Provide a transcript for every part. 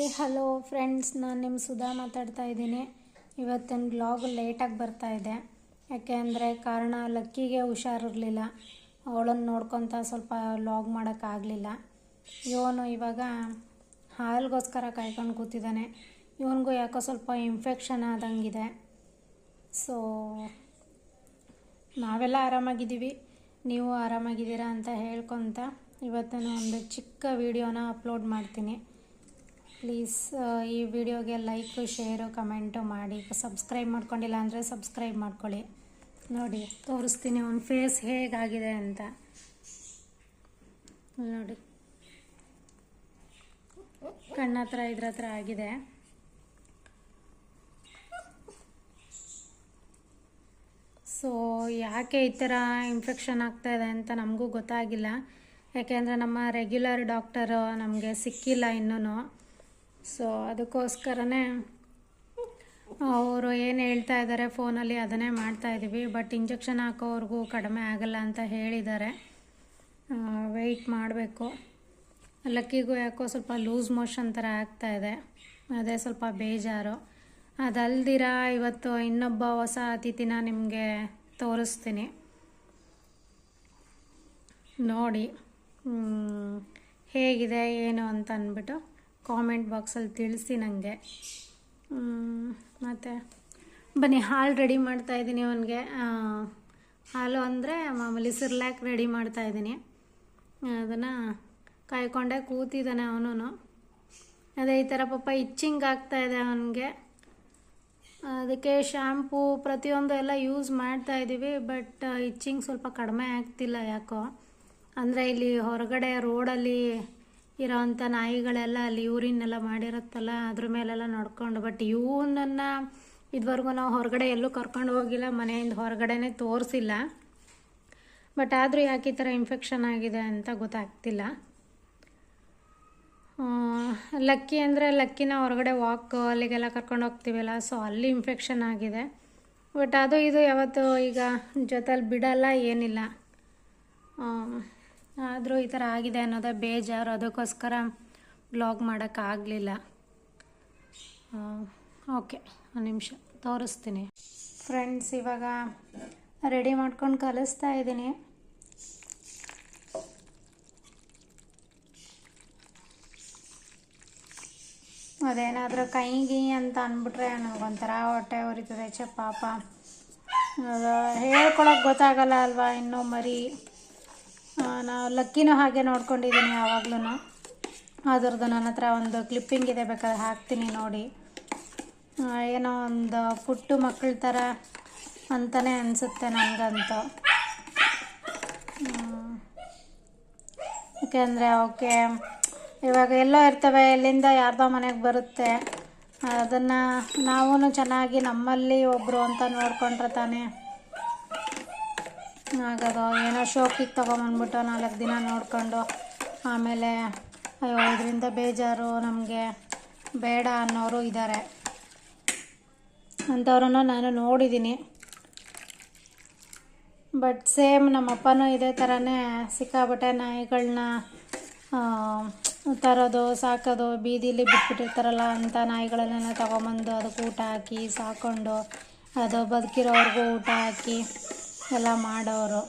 Hi, hello friends, ನಾನು ನಿಮ್ಮ ಸುಧಾ ಮಾತಾಡ್ತಾ ಇದ್ದೀನಿ. ಇವತ್ತಿನ ಬ್ಲಾಗ್ ಲೇಟಾಗಿ ಬರ್ತಾ ಇದೆ. ಯಾಕೆ ಅಂದರೆ ಕಾರಣ ಲಕ್ಕಿಗೆ ಹುಷಾರಿರಲಿಲ್ಲ ಅವಳನ್ನು ನೋಡ್ಕೊತ ಸ್ವಲ್ಪ ಲಾಗ್ ಮಾಡೋಕ್ಕಾಗಲಿಲ್ಲ ಇವನು ಇವಾಗ ಹಾಲ್ಗೋಸ್ಕರ ಕಾಯ್ಕೊಂಡು ಕೂತಿದ್ದಾನೆ ಇವನಿಗೂ ಯಾಕೋ ಸ್ವಲ್ಪ ಇನ್ಫೆಕ್ಷನ್ ಆದಂಗಿದೆ. ಸೊ ನಾವೆಲ್ಲ ಆರಾಮಾಗಿದ್ದೀವಿ. ನೀವು ಆರಾಮಾಗಿದ್ದೀರಾ ಅಂತ ಹೇಳ್ಕೊತ ಇವತ್ತಿನ ಒಂದು ಚಿಕ್ಕ ವಿಡಿಯೋನ ಅಪ್ಲೋಡ್ ಮಾಡ್ತೀನಿ. ಪ್ಲೀಸ್ ಈ ವಿಡಿಯೋಗೆ ಲೈಕ್ ಶೇರು ಕಮೆಂಟು ಮಾಡಿ. ಸಬ್ಸ್ಕ್ರೈಬ್ ಮಾಡ್ಕೊಂಡಿಲ್ಲ ಅಂದರೆ ಸಬ್ಸ್ಕ್ರೈಬ್ ಮಾಡ್ಕೊಳ್ಳಿ. ನೋಡಿ, ತೋರಿಸ್ತೀನಿ ಅವನ ಫೇಸ್ ಹೇಗಾಗಿದೆ ಅಂತ. ನೋಡಿ. ಕಣ್ಣ ಹತ್ರ, ಇದ್ರ ಹತ್ರ ಆಗಿದೆ. ಸೊ ಯಾಕೆ ಈ ಥರ ಇನ್ಫೆಕ್ಷನ್ ಆಗ್ತಾ ಇದೆ ಅಂತ ನಮಗೂ ಗೊತ್ತಾಗಿಲ್ಲ. ಯಾಕೆಂದರೆ ನಮ್ಮ ರೆಗ್ಯುಲರ್ ಡಾಕ್ಟರು ನಮಗೆ ಸಿಕ್ಕಿಲ್ಲ ಇನ್ನೂ ಸೊ ಅದಕ್ಕೋಸ್ಕರನೇ ಅವರು ಏನು ಹೇಳ್ತಾ ಇದ್ದಾರೆ ಫೋನಲ್ಲಿ ಅದನ್ನೇ ಮಾಡ್ತಾ ಇದ್ದೀವಿ ಬಟ್ ಇಂಜೆಕ್ಷನ್ ಹಾಕೋವ್ರಿಗೂ ಕಡಿಮೆ ಆಗಲ್ಲ ಅಂತ ಹೇಳಿದ್ದಾರೆ. ವೆಯ್ಟ್ ಮಾಡಬೇಕು. ಲಕ್ಕಿಗೂ ಯಾಕೋ ಸ್ವಲ್ಪ ಲೂಸ್ ಮೋಷನ್ ಥರ ಆಗ್ತಾ ಇದೆ. ಅದೇ ಸ್ವಲ್ಪ ಬೇಜಾರು. ಅದಲ್ದಿರ ಇವತ್ತು ಇನ್ನೊಬ್ಬ ಹೊಸ ಅತಿಥಿನ ನಿಮಗೆ ತೋರಿಸ್ತೀನಿ. ನೋಡಿ. ಹೇಗಿದೆ, ಏನು ಅಂತ ಅಂದ್ಬಿಟ್ಟು. ಕಾಮೆಂಟ್ ಬಾಕ್ಸಲ್ಲಿ ತಿಳಿಸಿ ನನಗೆ ಮತ್ತು ಬನ್ನಿ, ಹಾಲು ರೆಡಿ ಮಾಡ್ತಾ ಇದ್ದೀನಿ ಅವನಿಗೆ. ಹಾಲು ಅಂದರೆ ಮಾಮೂಲಿ ಸಿರ್ಲ್ಯಾಕ್ ರೆಡಿ ಮಾಡ್ತಾ ಇದ್ದೀನಿ. ಅದನ್ನು ಕಾಯ್ಕೊಂಡೆ ಕೂತಿದ್ದಾನೆ ಅವನು ಅದೇ ಈ ಥರ ಪಾಪ ಇಚ್ಚಿಂಗ್ ಆಗ್ತಾ ಇದೆ ಅವನಿಗೆ. ಅದಕ್ಕೆ ಶ್ಯಾಂಪೂ ಪ್ರತಿಯೊಂದು ಎಲ್ಲ ಯೂಸ್ ಮಾಡ್ತಾ ಇದ್ದೀವಿ ಬಟ್ ಇಚ್ಚಿಂಗ್ ಸ್ವಲ್ಪ ಕಡಿಮೆ ಆಗ್ತಿಲ್ಲ ಯಾಕೋ. ಅಂದರೆ ಇಲ್ಲಿ ಹೊರಗಡೆ ರೋಡಲ್ಲಿ ಇರೋವಂಥ ನಾಯಿಗಳೆಲ್ಲ ಅಲ್ಲಿ ಊರಿನೆಲ್ಲ ಮಾಡಿರುತ್ತಲ್ಲ, ಅದ್ರ ಮೇಲೆಲ್ಲ ನೋಡ್ಕೊಂಡು. ಬಟ್ ಇವನನ್ನು ಇದುವರೆಗೂ ನಾವು ಹೊರಗಡೆ ಎಲ್ಲೂ ಕರ್ಕೊಂಡು ಹೋಗಿಲ್ಲ, ಮನೆಯಿಂದ ಹೊರಗಡೆನೇ ತೋರಿಸಿಲ್ಲ. ಬಟ್ ಆದರೂ ಯಾಕೆ ಈ ಥರ ಇನ್ಫೆಕ್ಷನ್ ಆಗಿದೆ ಅಂತ ಗೊತ್ತಾಗ್ತಿಲ್ಲ. ಲಕ್ಕಿ ಅಂದರೆ ಲಕ್ಕಿನ ಹೊರಗಡೆ ವಾಕ್ ಅಲ್ಲಿಗೆಲ್ಲ ಕರ್ಕೊಂಡು ಹೋಗ್ತೀವಲ್ಲ ಸೊ ಅಲ್ಲಿ ಇನ್ಫೆಕ್ಷನ್ ಆಗಿದೆ. ಬಟ್ ಅದು ಇದು ಯಾವತ್ತು ಈಗ ಜೊತೆಲಿ ಬಿಡಲ್ಲ, ಏನಿಲ್ಲ. ಆದರೂ ಈ ಥರ ಆಗಿದೆ ಅನ್ನೋದೇ ಬೇಜಾರು. ಅದಕ್ಕೋಸ್ಕರ ಬ್ಲಾಗ್ ಮಾಡೋಕ್ಕಾಗಲಿಲ್ಲ. ಓಕೆ, ಒಂದು ನಿಮಿಷ, ತೋರಿಸ್ತೀನಿ. ಫ್ರೆಂಡ್ಸ್ ಇವಾಗ ರೆಡಿ ಮಾಡ್ಕೊಂಡು ಕಲಿಸ್ತಾ ಇದ್ದೀನಿ. ಅದೇನಾದರೂ ಕೈಗಿ ಅಂತ ಅಂದ್ಬಿಟ್ರೆ ನನಗೊಂಥರ ಹೊಟ್ಟೆ ಉರಿತದೆ. ಚೆ ಪಾಪ. ಹೇಳ್ಕೊಳಕ್ಕೆ ಗೊತ್ತಾಗಲ್ಲ ಅಲ್ವಾ ಇನ್ನೂ ಮರಿ. ನಾವು ಲಕ್ಕಿನೂ ಹಾಗೆ ನೋಡ್ಕೊಂಡಿದ್ದೀನಿ ಯಾವಾಗ್ಲೂ ಅದ್ರದ್ದು ನನ್ನ ಹತ್ರ ಒಂದು ಕ್ಲಿಪ್ಪಿಂಗ್ ಇದೆ, ಬೇಕಾದ್ರೆ ಹಾಕ್ತೀನಿ ನೋಡಿ. ಏನೋ ಒಂದು ಪುಟ್ಟು ಮಕ್ಕಳ ಥರ ಅಂತಲೇ ಅನಿಸುತ್ತೆ ನನಗಂತೂ. ಯಾಕೆಂದರೆ ಅವಕ್ಕೆ ಇವಾಗ ಎಲ್ಲೋ ಇರ್ತವೆ, ಎಲ್ಲಿಂದ ಯಾರ್ದೋ ಮನೆಗೆ ಬರುತ್ತೆ. ಅದನ್ನು ನಾವೂ ಚೆನ್ನಾಗಿ ನಮ್ಮಲ್ಲಿ ಒಬ್ಬರು ಅಂತ ನೋಡ್ಕೊಂಡ್ರೆ ತಾನೇ ಆಗೋದು, ಏನೋ ಶೋಕಿಗೆ ತೊಗೊಂಬಂದ್ಬಿಟ್ಟು ನಾಲ್ಕು ದಿನ ನೋಡ್ಕೊಂಡು ಆಮೇಲೆ, ಅಯ್ಯೋ, ಇದರಿಂದ ಬೇಜಾರು, ನಮಗೆ ಬೇಡ ಅನ್ನೋರು ಇದ್ದಾರೆ ಅಂಥವ್ರನ್ನು ನಾನು ನೋಡಿದ್ದೀನಿ ಬಟ್ ಸೇಮ್ ನಮ್ಮಪ್ಪನೂ ಇದೇ ಥರನೇ ಸಿಕ್ಕಾಬಟ್ಟೆ ನಾಯಿಗಳನ್ನ ತರೋದು, ಸಾಕೋದು, ಬೀದಿಲಿ ಬಿಟ್ಬಿಟ್ಟಿರ್ತಾರಲ್ಲ ಅಂಥ ನಾಯಿಗಳನ್ನೆಲ್ಲ ತೊಗೊಂಬಂದು ಅದಕ್ಕೆ ಊಟ ಹಾಕಿ, ಸಾಕೊಂಡು, ಅದು ಬದುಕಿರೋರ್ಗೂ ಊಟ ಹಾಕಿ ಎಲ್ಲ ಮಾಡೋರು.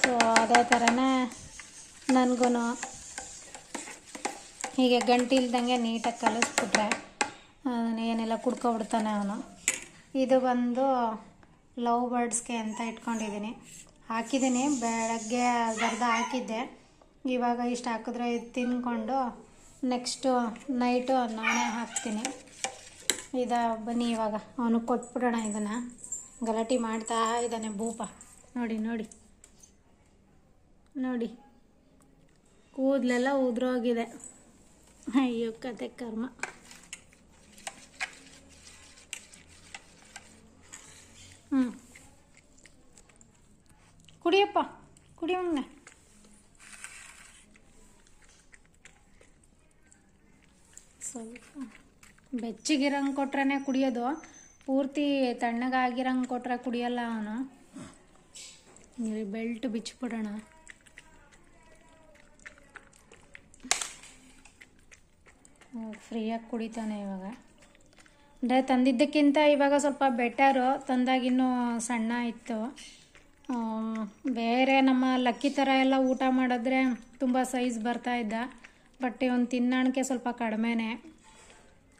ಸೊ ಅದೇ ಥರನೇ ನನಗೂ ಹೀಗೆ ಗಂಟು ಇಲ್ದಂಗೆ ನೀಟಾಗಿ ಕಲಿಸ್ಬಿಟ್ರೆ ಏನೆಲ್ಲ ಕುಡ್ಕೊಬಿಡ್ತಾನೆ ಅವನು. ಇದು ಬಂದು ಲವ್ ಬರ್ಡ್ಸ್ಗೆ ಅಂತ ಇಟ್ಕೊಂಡಿದ್ದೀನಿ ಹಾಕಿದ್ದೀನಿ ಬೆಳಗ್ಗೆ ಅರ್ಧ ಹಾಕಿದ್ದೆ. ಇವಾಗ ಇಷ್ಟು ಹಾಕಿದ್ರೆ ಇದು ತಿನ್ಕೊಂಡು ನೆಕ್ಸ್ಟು ನೈಟು ನಾನೇ ಹಾಕ್ತೀನಿ. ಇದು ಬನ್ನಿ ಇವಾಗ ಅವನು ಕೊಟ್ಬಿಡೋಣ ಇದನ್ನು. ಗಲಾಟೆ ಮಾಡ್ತಾ ಇದ್ದಾನೆ ಭೂಪ. ನೋಡಿ ನೋಡಿ. ನೋಡಿ. ಕೂದಲೆಲ್ಲ ಉದುರೋಗಿದೆ ಅಯ್ಯೋ, ಕತೆ ಕರ್ಮ. ಹ್ಞೂ ಕುಡಿಯಪ್ಪ ಕುಡಿಯೋಂಗ ಸ್ವಲ್ಪ ಬೆಚ್ಚಗಿರಂಗೆ ಕೊಟ್ರೆ ಕುಡಿಯೋದು. ಪೂರ್ತಿ ತಣ್ಣಗಾಗಿರಂಗೆ ಕೊಟ್ರೆ ಕುಡಿಯಲ್ಲ ಅವನು. ಇಲ್ಲಿ ಬೆಲ್ಟ್ ಬಿಚ್ಚಿಬಿಡೋಣ. ಫ್ರೀಯಾಗಿ ಕುಡಿತಾನೆ ಇವಾಗ. ಅಂದರೆ ತಂದಿದ್ದಕ್ಕಿಂತ ಇವಾಗ ಸ್ವಲ್ಪ ಬೆಟರು ತಂದಾಗಿನ್ನೂ ಸಣ್ಣ ಇತ್ತು. ಬೇರೆ ನಮ್ಮ ಲಕ್ಕಿ ಥರ ಎಲ್ಲ ಊಟ ಮಾಡಿದ್ರೆ ತುಂಬ ಸೈಜ್ ಬರ್ತಾ ಇದ್ದ. ಬಟ್ ಇವನು ತಿನ್ನೋಣಕ್ಕೆ ಸ್ವಲ್ಪ ಕಡಿಮೆನೇ.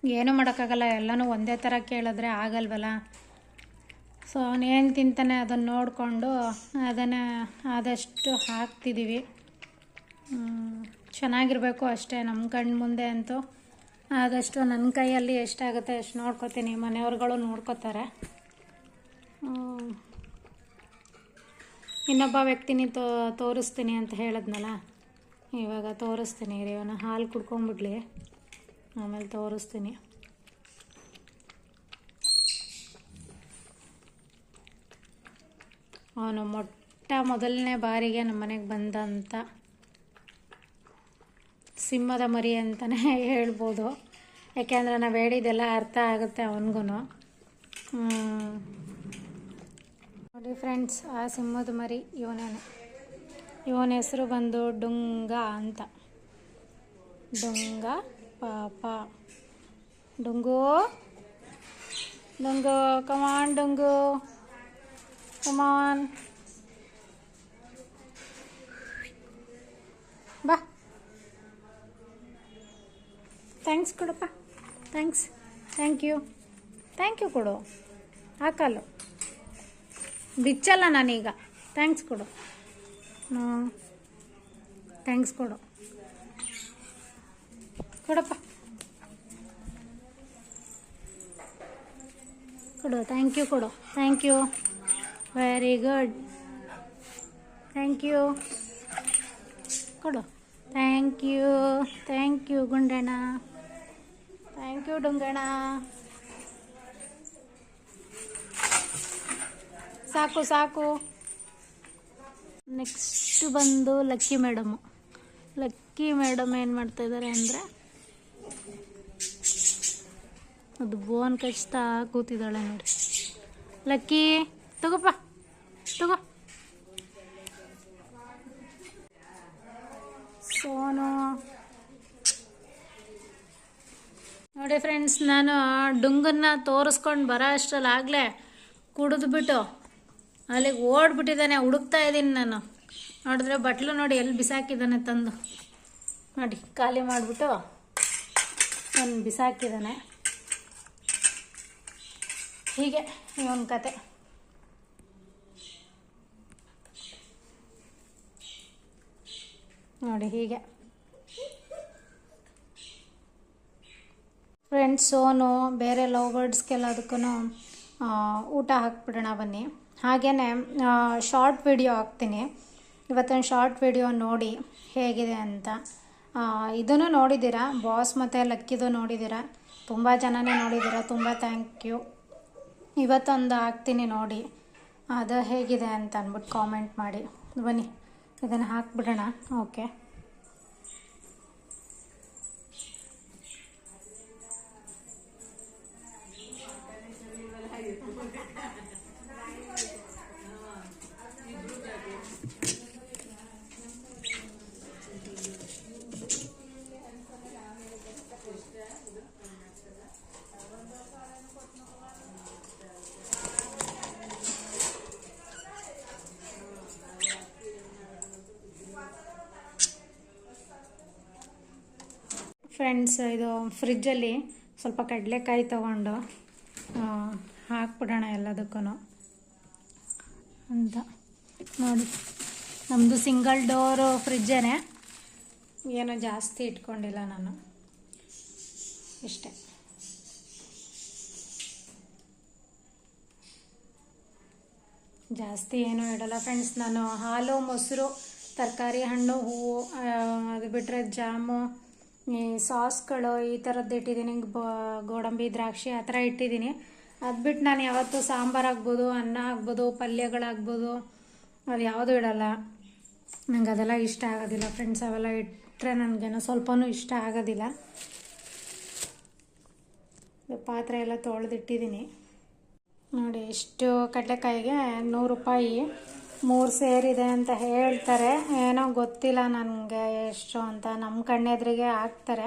ಏನೂ ಮಾಡೋಕ್ಕಾಗಲ್ಲ, ಎಲ್ಲನೂ ಒಂದೇ ಥರ ಕೇಳಿದ್ರೆ ಆಗಲ್ವಲ್ಲ? ಸೊ ಅವನೇನು ತಿಂತಾನೆ ಅದನ್ನು ನೋಡಿಕೊಂಡು ಅದನ್ನು ಆದಷ್ಟು ಹಾಕ್ತಿದ್ದೀವಿ ಚೆನ್ನಾಗಿರಬೇಕು ಅಷ್ಟೇ ನಮ್ಮ ಕಣ್ಣು ಮುಂದೆ ಅಂತೂ. ಆದಷ್ಟು ನನ್ನ ಕೈಯಲ್ಲಿ ಎಷ್ಟಾಗುತ್ತೆ ಅಷ್ಟು ನೋಡ್ಕೋತೀನಿ, ಮನೆಯವ್ರುಗಳು ನೋಡ್ಕೋತಾರೆ. ಇನ್ನೊಬ್ಬ ವ್ಯಕ್ತಿನಿ ತೋ, ತೋರಿಸ್ತೀನಿ ಅಂತ ಹೇಳಿದ್ನಲ್ಲ? ಇವಾಗ ತೋರಿಸ್ತೀನಿ ರೀ ಅವನು ಹಾಲು ಕುಡ್ಕೊಂಬಿಡ್ಲಿ ಆಮೇಲೆ ತೋರಿಸ್ತೀನಿ. ಅವನು ಮೊಟ್ಟ ಮೊದಲನೇ ಬಾರಿಗೆ ನಮ್ಮ ಮನೆಗೆ ಬಂದಂಥ ಸಿಂಹದ ಮರಿ ಅಂತಲೇ ಹೇಳ್ಬೋದು. ಯಾಕೆಂದರೆ ನಾವು ಹೇಳಿದ್ದೆಲ್ಲ ಅರ್ಥ ಆಗುತ್ತೆ ಅವನಿಗೂ ನೋಡಿ ಫ್ರೆಂಡ್ಸ್, ಆ ಸಿಂಹದ ಮರಿ ಇವನೇನೆ ಇವನ ಹೆಸರು ಬಂದು ಡುಂಗ ಅಂತ. ಡುಂಗ ಪಾಪ. ಡುಂಗು. ಡುಂಗು ಕಮಾನ್ ಡುಂಗು. ಕಮಾನ್ ಬಾ. ಥ್ಯಾಂಕ್ಸ್ ಕೊಡಪ್ಪ. Thanks thank you thank you ಕೊಡು. ಹಾಕಲ್ಲು ಬಿಚ್ಚಲ್ಲ ನಾನೀಗ. ಥ್ಯಾಂಕ್ಸ್ ಕೊಡು. ಥ್ಯಾಂಕ್ಸ್ ಕೊಡು. ಕೊಡಪ್ಪ. ಕೊಡು ಥ್ಯಾಂಕ್ ಯು ಕೊಡು. Thank you very good thank you ಕೊಡು. Thank you thank you Gundanna. Thank you ಡುಂಗಣ ಸಾಕು ಸಾಕು. ನೆಕ್ಸ್ಟ್ ಬಂದು ಲಕ್ಕಿ ಮೇಡಮು ಲಕ್ಕಿ ಮೇಡಮ್ ಏನು ಮಾಡ್ತಾಯಿದ್ದಾರೆ ಅಂದರೆ ಅದು ಬೋನ್ ಕಚ್ತಾ ಕೂತಿದ್ದಾಳೆ ನೋಡಿ. ಲಕ್ಕಿ, ತಗೋಪ್ಪ, ತಗೋ. ಸೋನು. ನೋಡಿ ಫ್ರೆಂಡ್ಸ್ ನಾನು ಡುಂಗನ್ನ ತೋರಿಸ್ಕೊಂಡು ಬರೋ ಅಷ್ಟರಲ್ಲಿ ಆಗಲೇ ಕುಡಿದ್ಬಿಟ್ಟು ಅಲ್ಲಿಗೆ ಓಡ್ಬಿಟ್ಟಿದ್ದಾನೆ, ಹುಡುಕ್ತಾ ಇದ್ದೀನಿ ನಾನು. ನೋಡಿದ್ರೆ ಬಟ್ಲು ನೋಡಿ ಎಲ್ಲಿ ಬಿಸಾಕಿದ್ದಾನೆ ತಂದು. ನೋಡಿ, ಖಾಲಿ ಮಾಡಿಬಿಟ್ಟು ನಾನು ಬಿಸಾಕಿದ್ದಾನೆ. ಹೀಗೆ ಒಂದು ಕತೆ. ನೋಡಿ, ಹೀಗೆ. ಫ್ರೆಂಡ್ಸ್ ಸೋನು, ಬೇರೆ ಲವ್ ಬರ್ಡ್ಸ್ಗೆಲ್ಲದಕ್ಕೂ ಊಟ ಹಾಕ್ಬಿಡೋಣ ಬನ್ನಿ. ಹಾಗೇ ಶಾರ್ಟ್ ವಿಡಿಯೋ ಹಾಕ್ತೀನಿ. ಇವತ್ತೊಂದು ಶಾರ್ಟ್ ವಿಡಿಯೋ ನೋಡಿ ಹೇಗಿದೆ ಅಂತ. ಇದನ್ನು ನೋಡಿದ್ದೀರಾ? ಬಾಸ್ ಮತ್ತು ಲಕ್ಕಿದು ನೋಡಿದ್ದೀರಾ? ತುಂಬ ಜನನೇ ನೋಡಿದ್ದೀರಾ? ತುಂಬ ಥ್ಯಾಂಕ್ ಯು ಇವತ್ತೊಂದು ಹಾಕ್ತೀನಿ ನೋಡಿ. ಅದು ಹೇಗಿದೆ ಅಂತ ಅಂದ್ಬಿಟ್ಟು ಕಾಮೆಂಟ್ ಮಾಡಿ. ಬನ್ನಿ ಇದನ್ನು ಹಾಕ್ಬಿಡೋಣ. ಓಕೆ ಫ್ರೆಂಡ್ಸ್ ಇದು ಫ್ರಿಜ್ಜಲ್ಲಿ ಸ್ವಲ್ಪ ಕಡಲೆಕಾಯಿ ತೊಗೊಂಡು ಹಾಕ್ಬಿಡೋಣ ಎಲ್ಲದಕ್ಕೂ ಅಂತ ನೋಡಿ. ನಮ್ಮದು ಸಿಂಗಲ್ ಡೋರು ಫ್ರಿಜ್ಜೇ ಏನೋ ಜಾಸ್ತಿ ಇಟ್ಕೊಂಡಿಲ್ಲ ನಾನು. ಇಷ್ಟೇ. ಜಾಸ್ತಿ ಏನೂ ಇಡಲ್ಲ ಫ್ರೆಂಡ್ಸ್ ನಾನು ಹಾಲು, ಮೊಸರು, ತರಕಾರಿ, ಹಣ್ಣು, ಹೂವು ಅದು ಬಿಟ್ಟರೆ ಜಾಮು ಸಾಸ್ಗಳು ಈ ಥರದ್ದು ಇಟ್ಟಿದ್ದೀನಿ ಗೋಡಂಬಿ, ದ್ರಾಕ್ಷಿ ಆ ಥರ ಇಟ್ಟಿದ್ದೀನಿ. ಅದು ಬಿಟ್ಟು ನಾನು ಯಾವತ್ತೂ ಸಾಂಬಾರು ಆಗ್ಬೋದು, ಅನ್ನ ಆಗ್ಬೋದು, ಪಲ್ಯಗಳಾಗ್ಬೋದು, ಅದು ಯಾವುದೂ ಇಡಲ್ಲ. ನನಗೆ ಅದೆಲ್ಲ ಇಷ್ಟ ಆಗೋದಿಲ್ಲ ಫ್ರೆಂಡ್ಸ್, ಅವೆಲ್ಲ ಇಟ್ಟರೆ ನನಗೇನೋ ಸ್ವಲ್ಪನೂ ಇಷ್ಟ ಆಗೋದಿಲ್ಲ. ಪಾತ್ರೆ ಎಲ್ಲ ತೊಳೆದಿಟ್ಟಿದ್ದೀನಿ. ನೋಡಿ ಇಷ್ಟು ಕಡಲೆಕಾಯಿಗೆ ನೂರು ರೂಪಾಯಿ. ಮೂರು ಸೇರಿದೆ ಅಂತ ಹೇಳ್ತಾರೆ. ಏನೋ ಗೊತ್ತಿಲ್ಲ ನನಗೆ ಎಷ್ಟು ಅಂತ. ನಮ್ಮ ಕಣ್ಣೆದ್ರಿಗೆ ಹಾಕ್ತಾರೆ.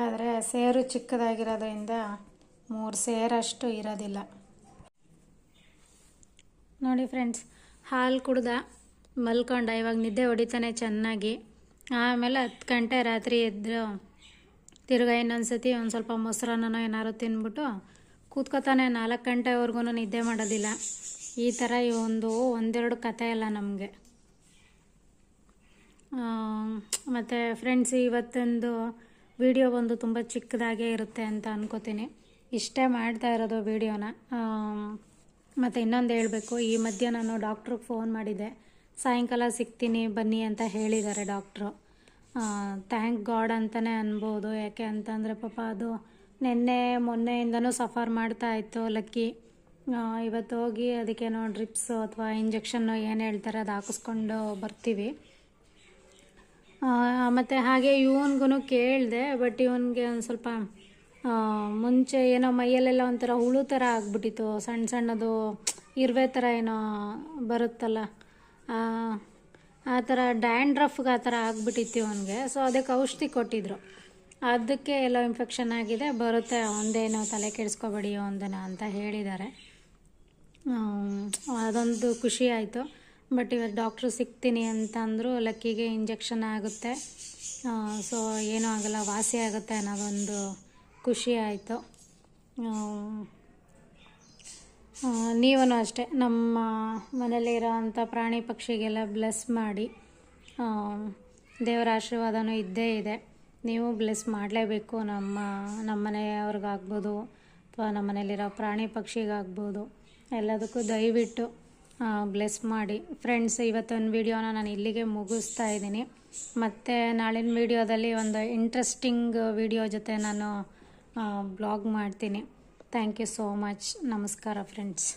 ಆದರೆ ಸೇರು ಚಿಕ್ಕದಾಗಿರೋದ್ರಿಂದ ಮೂರು ಸೇರಷ್ಟು ಇರೋದಿಲ್ಲ. ನೋಡಿ ಫ್ರೆಂಡ್ಸ್, ಹಾಲು ಕುಡ್ದ ಮಲ್ಕೊಂಡ. ಇವಾಗ ನಿದ್ದೆ ಹೊಡಿತಾನೆ ಚೆನ್ನಾಗಿ. ಆಮೇಲೆ ಹತ್ತು ಗಂಟೆ ರಾತ್ರಿ ಎದ್ದು ತಿರ್ಗಾ ಇನ್ನೊಂದು ಸತಿ ಒಂದು ಸ್ವಲ್ಪ ಮೊಸರನ್ನ ಏನಾದ್ರು ತಿಂದ್ಬಿಟ್ಟು ಕೂತ್ಕೋತಾನೆ ನಾಲ್ಕು ಗಂಟೆವರೆಗೂ ನಿದ್ದೆ ಮಾಡೋದಿಲ್ಲ. ಈ ಥರ ಈ ಒಂದು ಒಂದೆರಡು ಕತೆ ಇಲ್ಲ ನಮಗೆ. ಮತ್ತು ಫ್ರೆಂಡ್ಸ್ ಇವತ್ತೊಂದು ವಿಡಿಯೋ ಒಂದು ತುಂಬ ಚಿಕ್ಕದಾಗೇ ಇರುತ್ತೆ ಅಂತ ಅನ್ಕೋತೀನಿ. ಇಷ್ಟೇ ಮಾಡ್ತಾ ಇರೋದು ವಿಡಿಯೋನ ಮತ್ತು ಇನ್ನೊಂದು ಹೇಳಬೇಕು. ಈ ಮಧ್ಯೆ ನಾನು ಡಾಕ್ಟ್ರಿಗೆ ಫೋನ್ ಮಾಡಿದ್ದೆ. ಸಾಯಂಕಾಲ ಸಿಗ್ತೀನಿ, ಬನ್ನಿ ಅಂತ ಹೇಳಿದ್ದಾರೆ ಡಾಕ್ಟ್ರು ಥ್ಯಾಂಕ್ ಗಾಡ್ ಅಂತಲೇ ಅನ್ಬೋದು. ಯಾಕೆ ಅಂತಂದರೆ ಪಾಪ ಅದು ನಿನ್ನೆ ಮೊನ್ನೆಯಿಂದನೂ ಸಫರ್ ಮಾಡ್ತಾ ಇತ್ತು ಲಕ್ಕಿ. ಇವತ್ತು ಹೋಗಿ ಅದಕ್ಕೇನೋ ಡ್ರಿಪ್ಸು ಅಥವಾ ಇಂಜೆಕ್ಷನ್ನು ಏನು ಹೇಳ್ತಾರೆ ಅದು ಹಾಕಿಸ್ಕೊಂಡು ಬರ್ತೀವಿ. ಮತ್ತು ಹಾಗೆ ಇವನ್ಗೂ ಕೇಳಿದೆ ಬಟ್ ಇವನಿಗೆ ಒಂದು ಸ್ವಲ್ಪ ಮುಂಚೆ ಏನೋ ಮೈಯಲ್ಲೆಲ್ಲ ಒಂಥರ ಹುಳು ಥರ ಆಗ್ಬಿಟ್ಟಿತ್ತು. ಸಣ್ಣ ಸಣ್ಣದು ಇರುವೆ ಥರ ಏನೋ ಬರುತ್ತಲ್ಲ ಆ, ಥರ ಡ್ಯಾಂಡ್ರಫ್ಗೆ ಆ ಥರ ಆಗ್ಬಿಟ್ಟಿತ್ತು ಇವನಿಗೆ. ಸೊ ಅದಕ್ಕೆ ಔಷಧಿ ಕೊಟ್ಟಿದ್ರು. ಅದಕ್ಕೆ ಎಲ್ಲೋ ಇನ್ಫೆಕ್ಷನ್ ಆಗಿದೆ ಬರುತ್ತೆ ಒಂದೇನೋ ತಲೆ ಕೆಡಿಸ್ಕೊಬೇಡಿ ಒಂದನ ಅಂತ ಹೇಳಿದ್ದಾರೆ. ಅದೊಂದು ಖುಷಿ ಆಯಿತು. ಬಟ್ ಇವತ್ತು ಡಾಕ್ಟ್ರು ಸಿಗ್ತೀನಿ ಅಂತಂದರು ಲಕ್ಕಿಗೆ ಇಂಜೆಕ್ಷನ್ ಆಗುತ್ತೆ. ಸೊ ಏನೂ ಆಗಲ್ಲ, ವಾಸಿ ಆಗುತ್ತೆ ಅನ್ನೋದೊಂದು ಖುಷಿ ಆಯಿತು. ನೀವೂ ಅಷ್ಟೇ, ನಮ್ಮ ಮನೇಲಿರೋ ಅಂಥ ಪ್ರಾಣಿ ಪಕ್ಷಿಗೆಲ್ಲ ಬ್ಲೆಸ್ ಮಾಡಿ. ದೇವರ ಆಶೀರ್ವಾದನೂ ಇದ್ದೇ ಇದೆ. ನೀವು ಬ್ಲೆಸ್ ಮಾಡಲೇಬೇಕು ನಮ್ಮ ನಮ್ಮ ಮನೆಯವ್ರಿಗಾಗ್ಬೋದು, ಅಥವಾ ನಮ್ಮ ಮನೇಲಿರೋ ಪ್ರಾಣಿ ಪಕ್ಷಿಗಾಗ್ಬೋದು. ಎಲ್ಲದಕ್ಕೂ ದಯವಿಟ್ಟು ಬ್ಲೆಸ್ ಮಾಡಿ. ಫ್ರೆಂಡ್ಸ್ ಇವತ್ತೊಂದು ವಿಡಿಯೋನ ನಾನು ಇಲ್ಲಿಗೆ ಮುಗಿಸ್ತಾ ಇದ್ದೀನಿ. ಮತ್ತು ನಾಳಿನ ವಿಡಿಯೋದಲ್ಲಿ ಒಂದು ಇಂಟ್ರೆಸ್ಟಿಂಗ್ ವಿಡಿಯೋ ಜೊತೆ ನಾನು ಬ್ಲಾಗ್ ಮಾಡ್ತೀನಿ. ಥ್ಯಾಂಕ್ ಯು ಸೋ ಮಚ್ ನಮಸ್ಕಾರ ಫ್ರೆಂಡ್ಸ್